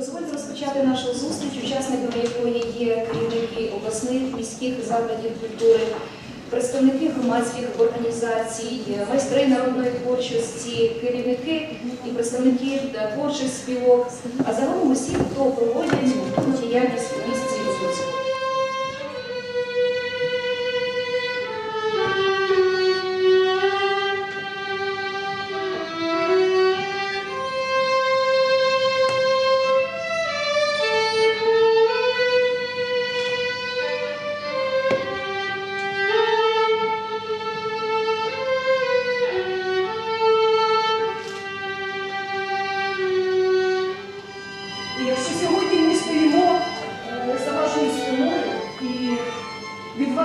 Дозвольте розпочати нашу зустріч, учасниками якої є керівники обласних міських закладів культури, представники громадських організацій, майстри народної творчості, керівники і представники творчих спілок, а загалом усі, хто проводять діяльність у місті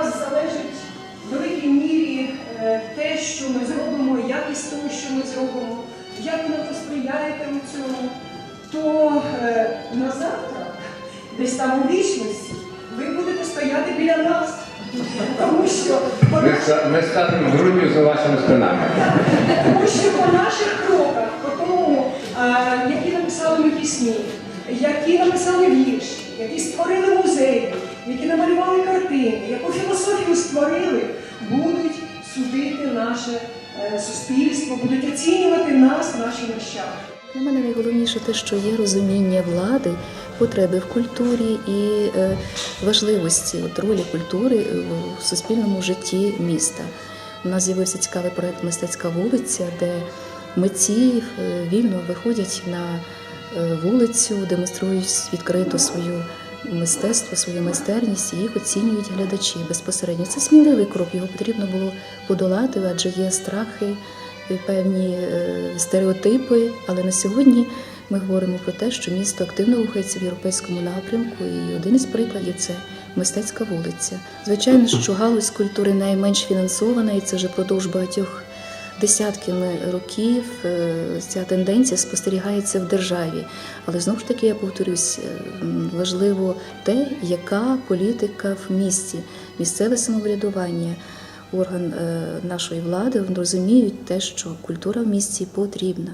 вас залежить в великій мірі е, те, що ми зробимо, якість того, що ми зробимо, як нам посприяєте у цьому, то е, на завтра, десь там у вічності, ви будете стояти біля нас. Тому що по Ми, наших ми станемо грудню за вашими спинами. тому що по наших кроках, по тому, які написали ми пісні, які написали вірші, які створили музеї, які намалювали картини, яку філософію створили, будуть судити наше е, суспільство, будуть оцінювати нас, наші нащадки. Для мене найголовніше те, що є розуміння влади, потреби в культурі і е, важливості от, ролі культури в суспільному житті міста. У нас з'явився цікавий проект Мистецька вулиця, де митці е, вільно виходять на е, вулицю, демонструють відкрито свою мистецтво, свою майстерність, і їх оцінюють глядачі безпосередньо. Це сміливий крок, його потрібно було подолати, адже є страхи, певні е, стереотипи. Але на сьогодні ми говоримо про те, що місто активно рухається в європейському напрямку, і один із прикладів це мистецька вулиця. Звичайно, що галузь культури найменш фінансована, і це вже продовж багатьох десятками років е, ця тенденція спостерігається в державі. Але знову ж таки я повторюсь, е, важливо те, яка політика в місті, місцеве самоврядування. Орган е, нашої влади розуміють те, що культура в місті потрібна.